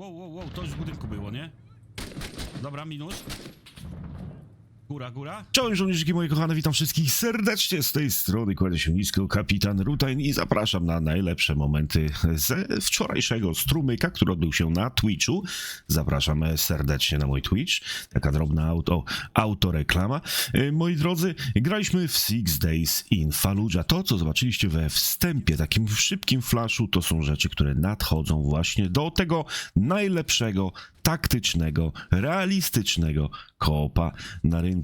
Wow, wow, wow, to już w budynku było, nie? Dobra, minus. Góra, góra. Czołem żołnierzyki moje kochane, witam wszystkich serdecznie z tej strony, kładę się nisko kapitan Rutain i zapraszam na najlepsze momenty ze wczorajszego strumyka, który odbył się na Twitchu. Zapraszam serdecznie na mój Twitch, taka drobna auto, autoreklama. E, Moi drodzy, graliśmy w Six Days in Fallujah. To, co zobaczyliście we wstępie, takim szybkim flashu, to są rzeczy, które nadchodzą właśnie do tego najlepszego, taktycznego, realistycznego koopa na rynku.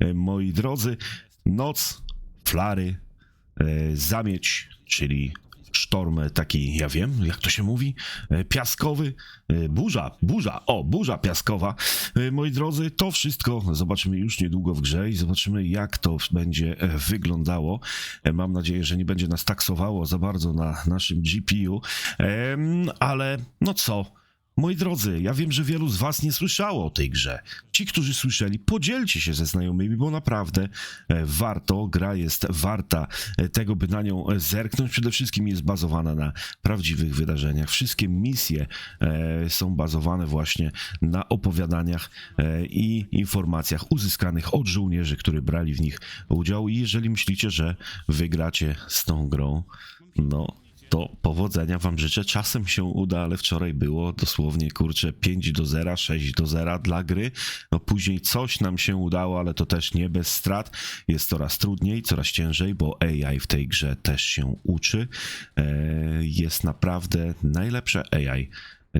E, Moi drodzy, noc, flary, e, zamieć, czyli sztorm taki, ja wiem, jak to się mówi, e, piaskowy, burza, burza, o, burza piaskowa. Moi drodzy, to wszystko zobaczymy już niedługo w grze i zobaczymy, jak to będzie wyglądało. Mam nadzieję, że nie będzie nas taksowało za bardzo na naszym GPU, ale no co, Moi drodzy, ja wiem, że wielu z was nie słyszało o tej grze. Ci, którzy słyszeli, podzielcie się ze znajomymi, bo naprawdę e, warto, gra jest warta e, tego, by na nią e, zerknąć. Przede wszystkim jest bazowana na prawdziwych wydarzeniach. Wszystkie misje są bazowane właśnie na opowiadaniach i informacjach uzyskanych od żołnierzy, którzy brali w nich udział. I jeżeli myślicie, że wygracie z tą grą, no to powodzenia wam życzę. Czasem się uda, ale wczoraj było dosłownie, kurczę, 5 do 0, 6 do 0 dla gry. No później coś nam się udało, ale to też nie bez strat. Jest coraz trudniej, coraz ciężej, bo AI w tej grze też się uczy. E, Jest naprawdę najlepsze AI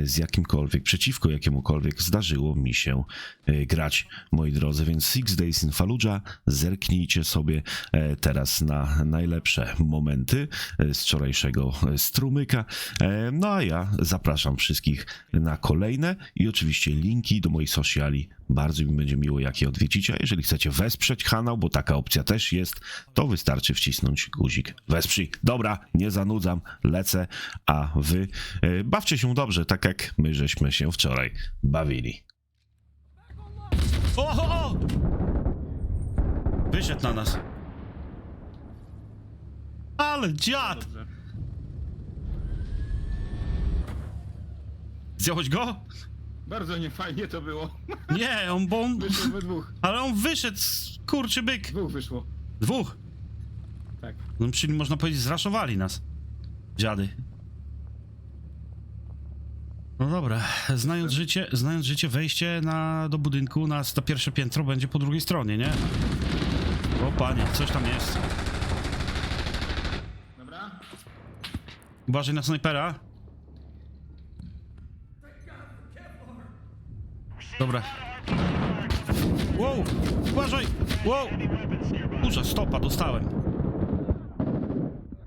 z jakimkolwiek, przeciwko jakiemukolwiek zdarzyło mi się e, grać, moi drodzy. Więc Six Days in Fallujah, zerknijcie sobie e, teraz na najlepsze momenty e, z wczorajszego strumyka. No a ja zapraszam wszystkich na kolejne i oczywiście linki do moich sociali. Bardzo mi będzie miło, jak je odwiedzicie. A jeżeli chcecie wesprzeć kanał, bo taka opcja też jest, to wystarczy wcisnąć guzik wesprzyj. Dobra, nie zanudzam, lecę, a wy bawcie się dobrze, tak jak my żeśmy się wczoraj bawili. O, o, o! Wyszedł na nas. Ale dziad! Zdjąłeś go? Bardzo niefajnie to było. Nie, on, bo on... Wyszło we dwóch. Ale on wyszedł, kurczy byk. Dwóch wyszło. Dwóch. Tak. No, czyli można powiedzieć, zraszowali nas. Dziady. No dobra, znając życie, znając życie, wejście na, do budynku na, na pierwsze piętro będzie po drugiej stronie, nie? O panie, coś tam jest. Dobra. Uważaj na snajpera. Dobra. Wow, uważaj! Wow! Kurza, stopa, dostałem.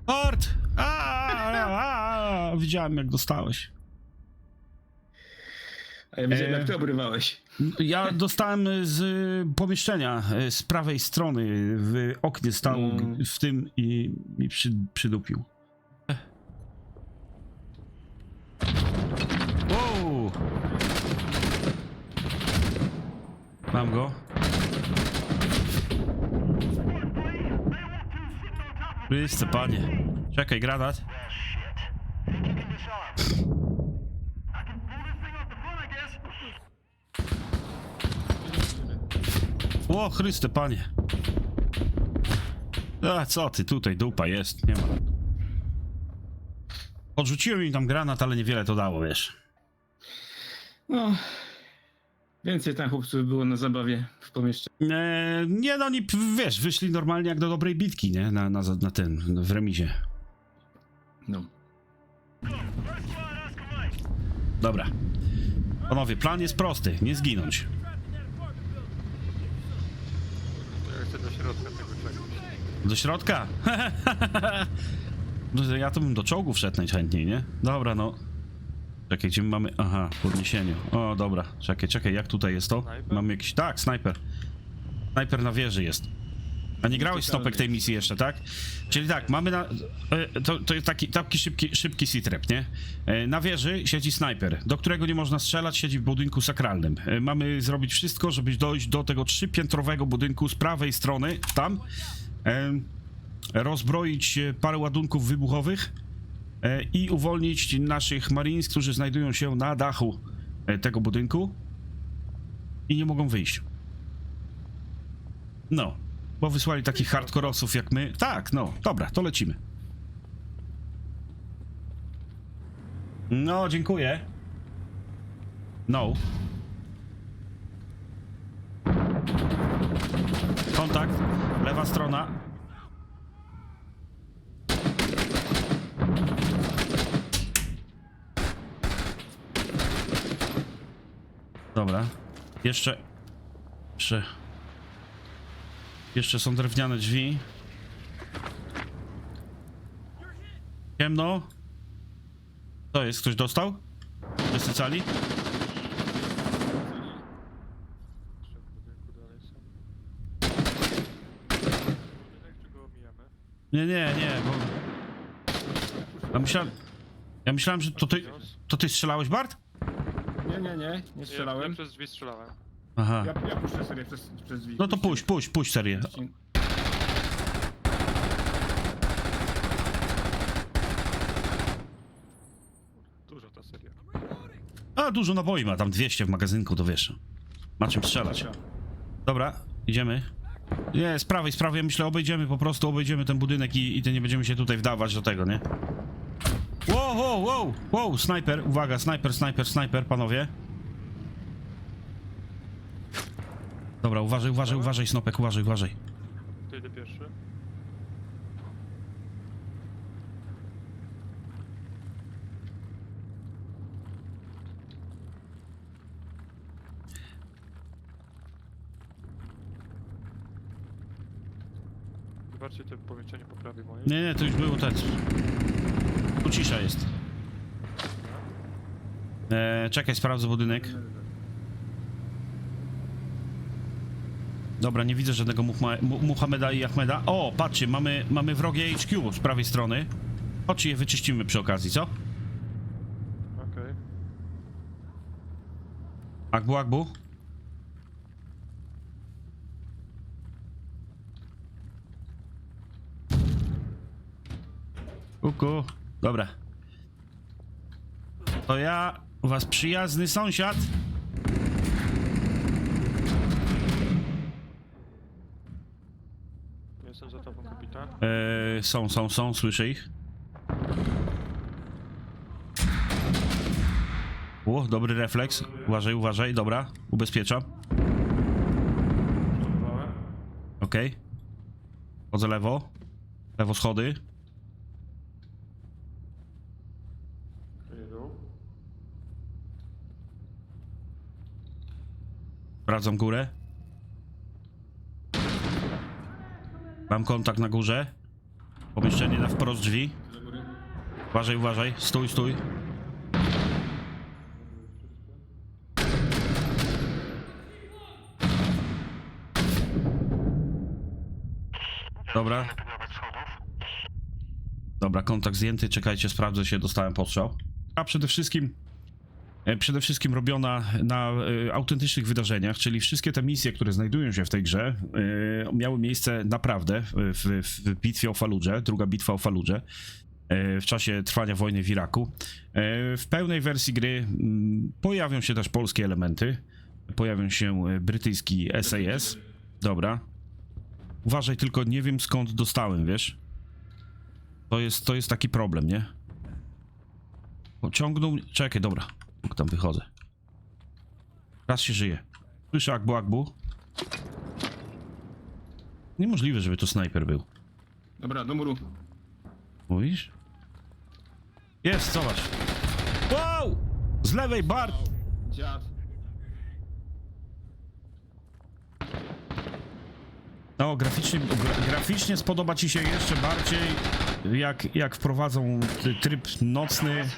A, a, a, Widziałem jak dostałeś. A ja widziałem, E. jak ty obrywałeś. Ja dostałem z pomieszczenia e, z prawej strony w oknie stał Mm. w tym i mi przy, przydupił. Wow! Mam go. Chryste, panie. Czekaj, granat. O, Chryste, panie. A, co ty, tutaj dupa jest, nie ma. Odrzuciłem im tam granat, ale niewiele to dało, wiesz. No. Więcej tam chłopców było na zabawie w pomieszczeniu. Eee, nie, no oni, wiesz, wyszli normalnie jak do dobrej bitki, nie? Na, na, na ten, w remizie. No. Dobra. Panowie, plan jest prosty, nie zginąć. Ja chcę do środka tego czegoś. Do środka? No ja to bym do czołgu wszedł najchętniej, nie? Dobra, no. Czekaj, gdzie my mamy... Aha, w podniesieniu. O, dobra. Czekaj, czekaj, jak tutaj jest to? Snajper? Mamy jakiś... Tak, snajper. Snajper na wieży jest. A nie grałeś stopek tej misji jeszcze, tak? Czyli tak, mamy na... e, To, to jest taki, taki szybki, szybki sitrep, nie? E, Na wieży siedzi snajper, do którego nie można strzelać, siedzi w budynku sakralnym. E, Mamy zrobić wszystko, żeby dojść do tego trzypiętrowego budynku z prawej strony, tam. Rozbroić parę ładunków wybuchowych i uwolnić naszych Marines, którzy znajdują się na dachu tego budynku i nie mogą wyjść. No, bo wysłali takich hardkorosów jak my. Tak, no, dobra, to lecimy. No, dziękuję. No. Kontakt, lewa strona. Dobra. Jeszcze. Jeszcze. Jeszcze są drewniane drzwi. Ciemno. To jest? Ktoś dostał? Wszyscy cali? Jeszcze w budynku dalej są. Budynek czy go omijamy? Nie, nie, nie, bo... Ja myślałem... Ja myślałem, że to ty... To ty strzelałeś, Bart? Nie, nie, nie, nie Ja, strzelałem. ja przez drzwi strzelałem. Aha. Ja, ja puszczę serię przez, przez drzwi. No to puść, puść, puść serię. Duża ta seria. A, dużo naboi ma, tam 200 w magazynku, to wiesz. Ma czym strzelać. Dobra, idziemy. Nie, z prawej, z prawej, myślę, obejdziemy po prostu, obejdziemy ten budynek i, i nie będziemy się tutaj wdawać do tego, nie? Wow, wow, wow, wow, snajper, uwaga, snajper, snajper, snajper, panowie. Dobra, uważaj, uważaj, uważaj, Snopek, uważaj, uważaj. To idę pierwszy. Zobaczcie to pomieszczenie po prawej mojej. Nie, nie, to już było ten. Tu cisza jest. E, czekaj, sprawdzę budynek. Dobra, nie widzę żadnego Muhma Mu Muhameda i Ahmeda. O, patrzcie, mamy, mamy wrogie HQ z prawej strony. Chodźcie je wyczyścimy przy okazji, co? Okej. Akbu, Akbu. Kuku. Dobra. To ja, was przyjazny sąsiad. Eee, są, są, są, słyszę ich. O, dobry refleks. Uważaj, uważaj, dobra. Ubezpieczam. Okej. Chodzę lewo. Lewo schody. Sprawdzam górę. Mam kontakt na górze. Pomieszczenie na wprost drzwi. Uważaj, uważaj. Stój, stój. Dobra. Dobra, kontakt zdjęty. Czekajcie, sprawdzę się. Dostałem postrzał. A przede wszystkim przede wszystkim robiona na e, autentycznych wydarzeniach, czyli wszystkie te misje, które znajdują się w tej grze, e, miały miejsce naprawdę w, w bitwie o Faludże, druga bitwa o Faludże, e, w czasie trwania wojny w Iraku. E, w pełnej wersji gry mm, pojawią się też polskie elementy, pojawią się e, brytyjski SAS. Dobra. Uważaj, tylko nie wiem skąd dostałem, wiesz? To jest, to jest taki problem, nie? Pociągnął mnie... Czekaj, dobra. Jak tam wychodzę. Raz się żyje. Słyszę Akbu Akbu. Niemożliwe, żeby to snajper był. Dobra, do muru. Mówisz? Jest, zobacz. Wow! Z lewej bar... Dziad. No, graficznie, gra, graficznie spodoba ci się jeszcze bardziej, jak, jak wprowadzą tryb nocny,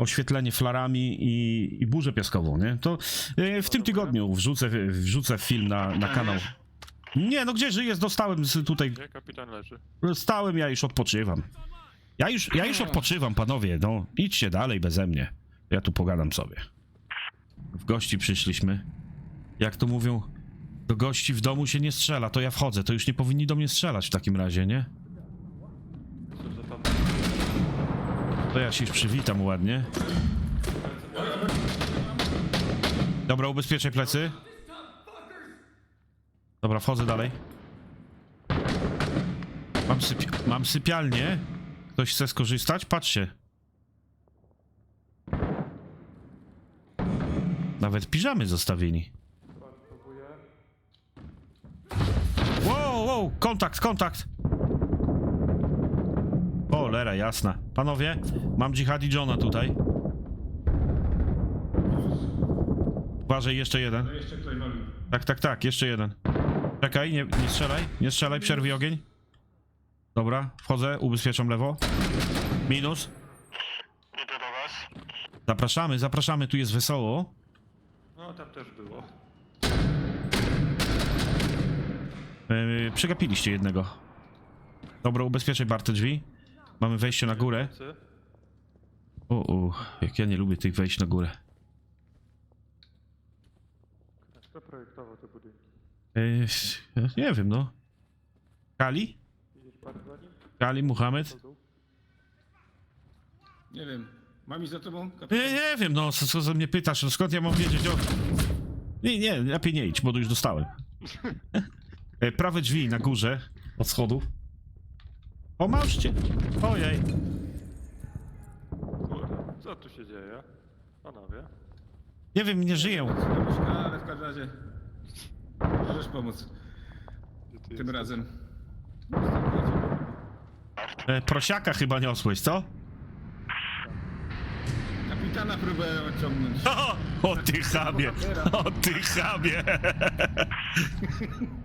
oświetlenie flarami i, i burzę piaskową, nie? To e, w tym tygodniu wrzucę, wrzucę film na, na kanał. Nie, no gdzie żyję? Dostałem z tutaj Gdzie kapitan leży? Stałem, ja już odpoczywam. Ja już, ja już odpoczywam, panowie, no. Idźcie dalej beze mnie. Ja tu pogadam sobie. W gości przyszliśmy. Jak to mówią, do gości w domu się nie strzela, to ja wchodzę. To już nie powinni do mnie strzelać w takim razie, nie? Jestem za tobą. To ja się już przywitam ładnie. Dobra, ubezpieczaj plecy. Dobra, wchodzę dalej. Mam, sypi mam sypialnię. Ktoś chce skorzystać? Patrzcie. Nawet piżamy. Próbuję. Wow, wow, kontakt, kontakt. Cholera, jasna. Panowie, mam Jihadi Johna tutaj. Uważaj, jeszcze jeden. To jeszcze ktoś wali. Tak, tak, tak, jeszcze jeden. Czekaj, nie, nie strzelaj, nie strzelaj, przerwij ogień. Dobra, wchodzę, ubezpieczam lewo. Minus. Idę do was. Zapraszamy, zapraszamy, tu jest wesoło. No, tam też było. Yy, przegapiliście jednego. Dobra, ubezpieczaj Bartę drzwi. Mamy wejście na górę. O, o, jak ja nie lubię tych wejść na górę. Kto projektował te budynki? Ja nie wiem, no. Kali? Za nim? Kali, Muhammad? Nie wiem. Mam iść za tobą? kapitan? Nie, nie wiem, no, co, co za mnie pytasz, no skąd ja mam wiedzieć o... Nie, nie, lepiej nie idź, bo to już dostałem. E, Prawe drzwi na górze, od schodów. Pomałżcie. Ojej. Kurde, co tu się dzieje? Panowie. Nie wiem, nie żyję. Ale w każdym razie możesz pomóc Gdzie ty tym jesteś? razem. E, prosiaka chyba niosłeś, co? Kapitana próbowałem odciągnąć. O, o ty chamie, o ty chamie.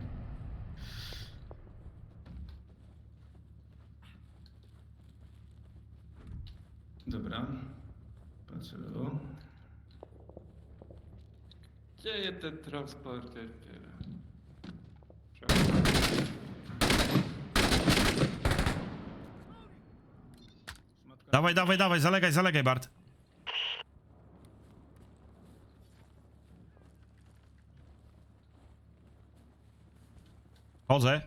Dobra. Patrzę lewo. Gdzie jest ten transporter teraz? Dawaj, dawaj, dawaj, zalegaj, zalegaj, Bart. Chodzę.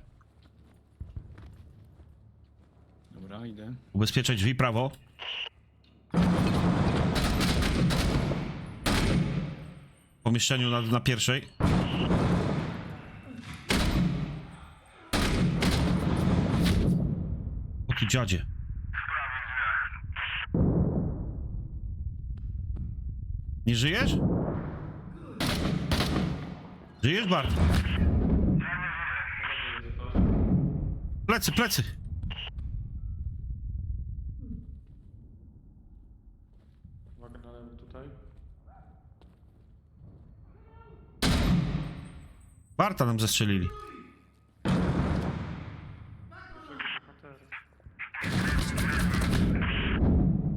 Dobra, idę. Ubezpieczaj drzwi, prawo. Pomieszczeniu na, na pierwszej. O ty dziadzie. Nie żyjesz? Żyjesz, Bart? Plecy, plecy. Uwaga na lewo tutaj. Barta nam zestrzelili.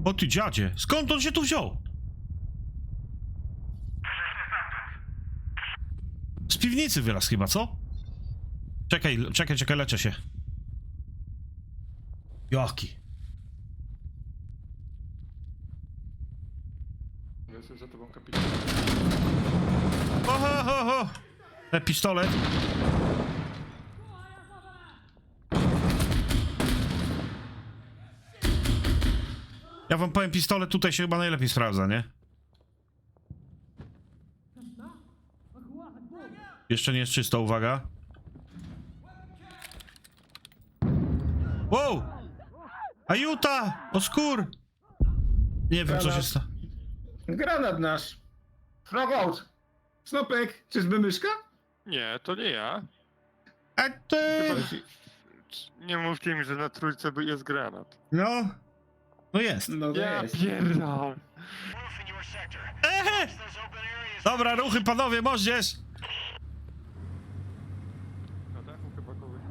O ty dziadzie, skąd on się tu wziął? Z piwnicy wyraz chyba, co? Czekaj, czekaj, czekaj, leczę się. Jaki? Ja Jestem za tobą kapitan. Oho, ho, ho. E, pistolet. Ja wam powiem, pistolet tutaj się chyba najlepiej sprawdza, nie? Jeszcze nie jest czysto, uwaga. Wow! Ajuta! Oskór! Nie wiem, co się stało. Granat nasz. Frogout. Snopek, czyżby myszka? Nie, to nie ja. A ty... Nie mówcie mi, że na trójce by- jest granat. No... No jest. No to Ja jest. sector. Ehe! Dobra, ruchy panowie, możesz! Na dachu chyba kogoś.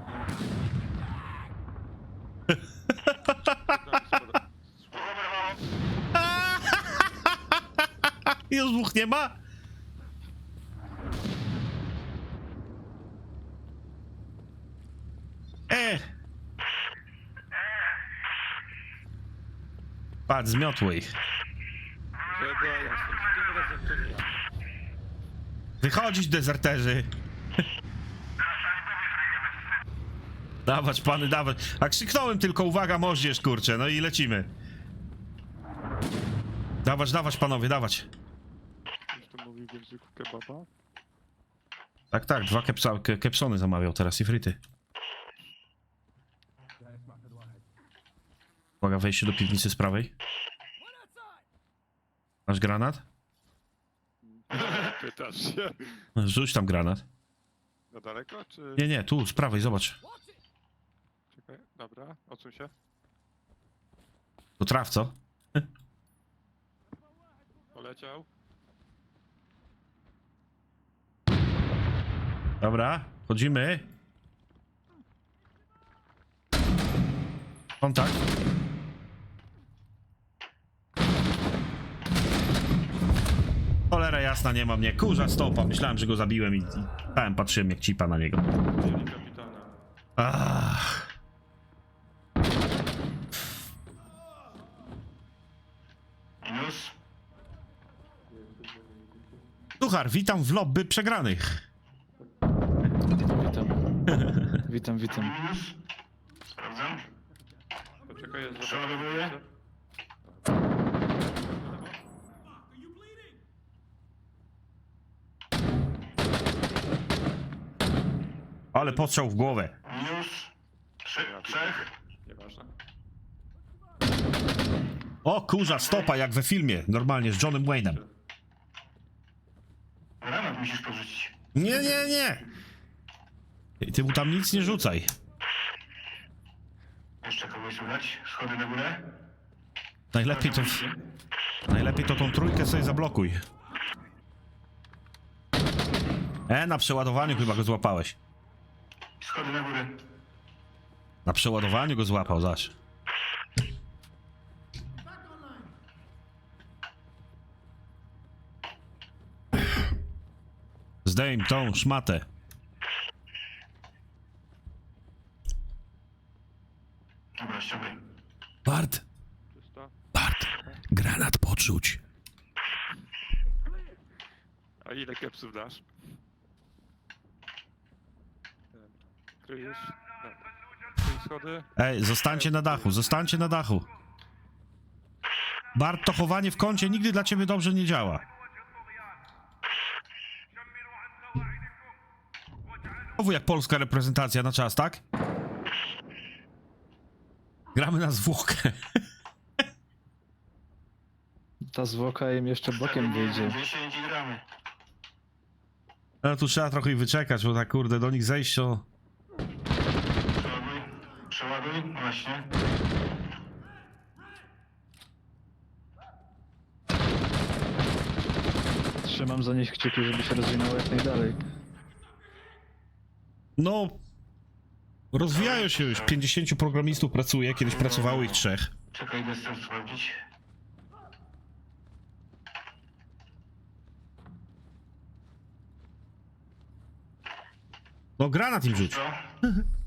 Już dwóch nie ma? E! Patrz, zmiotły ich. Tego ja jestem. Tym razem nie ja. Wychodzić, dezerterzy! dawać, pany, dawać. A krzyknąłem tylko, uwaga, moździerz, kurczę, no i lecimy. Dawać, dawać panowie, dawać. To w języku kebaba. Tak, tak, dwa kepsa, ke, kepsony zamawiał teraz i fryty. Uwaga, wejście do piwnicy z prawej. Masz granat? Pytasz się. Rzuć tam granat. Na daleko, czy... Nie, nie, tu, z prawej, zobacz. Czekaj, dobra, odsuń się. To traf, co? Poleciał. Dobra, chodzimy. Kontakt. Cholera jasna, nie ma mnie. Kurza stopa. Myślałem, że go zabiłem i, i stałem, patrzyłem jak cipa na niego. Ach. Minus. Suchar, witam w lobby przegranych. Witam. Witam, witam. Minus. Sprawdzam. Poczekaj, ja Przeładowuję. Ale postrzał w głowę. Minus. Trzy, trzech. Nieważne. O kurza, stopa jak we filmie. Normalnie z Johnem Wayne'em. Granat musisz porzucić. Nie, nie, nie. Ty- Ty mu tam nic nie rzucaj. Jeszcze kogoś słychać? Schody na górę? Najlepiej to... Najlepiej to tą trójkę sobie zablokuj. E, na przeładowaniu chyba go złapałeś. Schody na górę. Na przeładowaniu go złapał, zaś. Zdejm tą szmatę. Dobra, ściągaj. Bart. Bart, granat poczuć. A ile kepsów dasz? Kryj schody. Ej, zostańcie na dachu, zostańcie na dachu. Bart, to chowanie w kącie nigdy dla ciebie dobrze nie działa. Znowu jak polska reprezentacja na czas, tak? Gramy na zwłokę. Ta zwłoka im jeszcze bokiem wyjdzie. 10 i gramy. No tu trzeba trochę ich wyczekać, bo tak kurde, do nich zejść to... Właśnie. Trzymam za nich kciuki, żeby się rozwinęło jak najdalej. No... Rozwijają się już, 50 programistów pracuje, kiedyś pracowało ich trzech. Czekaj, idę stąd sprawdzić. No granat im rzuć. Co?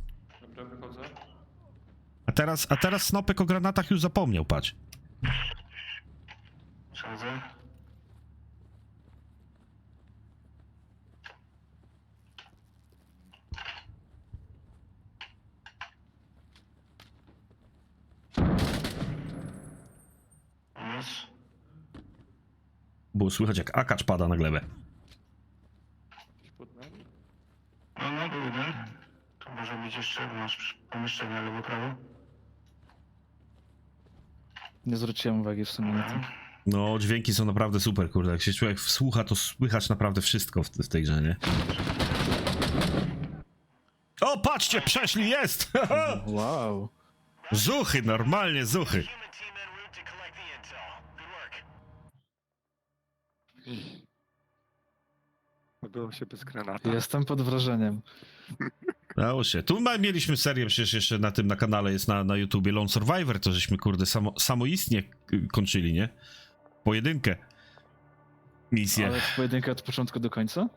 Teraz, a teraz Snopek o granatach już zapomniał, patrz. Przechodzę. Minus. Było słychać jak akacz pada na glebę. Pod nami? No, no, był jeden. Tu może być jeszcze, masz pomieszczenie lewo, prawo. Nie zwróciłem uwagi w sumie na to. No, dźwięki są naprawdę super, kurde. Jak się człowiek wsłucha, to słychać naprawdę wszystko w, w tej grze, nie? O, patrzcie, przeszli, jest! Wow. zuchy, normalnie zuchy. Udało się bez granata. Jestem pod wrażeniem. Dało się. Tu ma, mieliśmy serię przecież jeszcze na tym, na kanale jest na, na YouTubie Lone Survivor, to żeśmy, kurde, samo, samoistnie kończyli, nie? Pojedynkę. Misję. Ale w pojedynkę od początku do końca?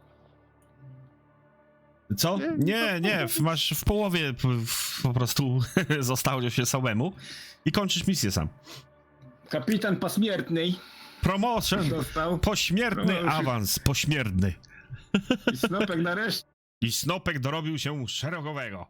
Co? Nie, nie, w, masz w połowie w, po prostu zostało się samemu i kończysz misję sam. Kapitan posmiertny Promotion! dostał. Pośmiertny Promotion. awans, pośmiertny. I Snopek nareszcie. I Snopek dorobił się szeregowego.